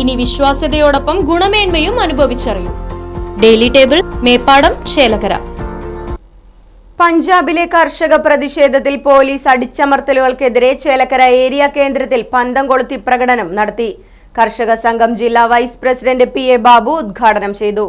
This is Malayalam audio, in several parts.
ഇനി വിശ്വാസ്യതയോടൊപ്പം ഗുണമേന്മയും അനുഭവിച്ചറിയൂ. ഡെയിലി ടേബിൾ മേപ്പാടം ചേലകര പഞ്ചാബിലെ കർഷക പ്രതിഷേധത്തിൽ പോലീസ് അടിച്ചമർത്തലുകൾക്കെതിരെ ചേലക്കര ഏരിയ കേന്ദ്രത്തിൽ പന്തം കൊളുത്തി പ്രകടനം നടത്തി. കർഷക സംഘം ജില്ലാ vice president P A Babu ഉദ്ഘാടനം ചെയ്തു.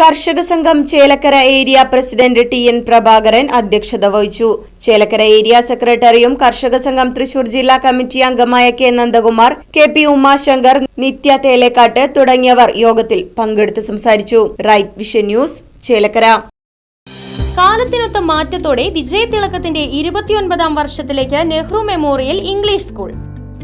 കർഷക സംഘം Chelakkara area president T N Prabhakaran അധ്യക്ഷത വഹിച്ചു. ചേലക്കര ഏരിയ സെക്രട്ടറിയും കർഷക സംഘം തൃശൂർ ജില്ലാ കമ്മിറ്റി അംഗമായ K Nandakumar K P Umashankar Nithya Thelakkat തുടങ്ങിയവർ യോഗത്തിൽ പങ്കെടുത്ത് സംസാരിച്ചു. Right vision news Chelakkara. കാലത്തിനൊത്ത മാറ്റത്തോടെ വിജയതിളക്കത്തിന്റെ ഇരുപത്തിയൊൻപതാം വർഷത്തിലേക്ക് നെഹ്റു മെമ്മോറിയൽ ഇംഗ്ലീഷ് സ്കൂൾ.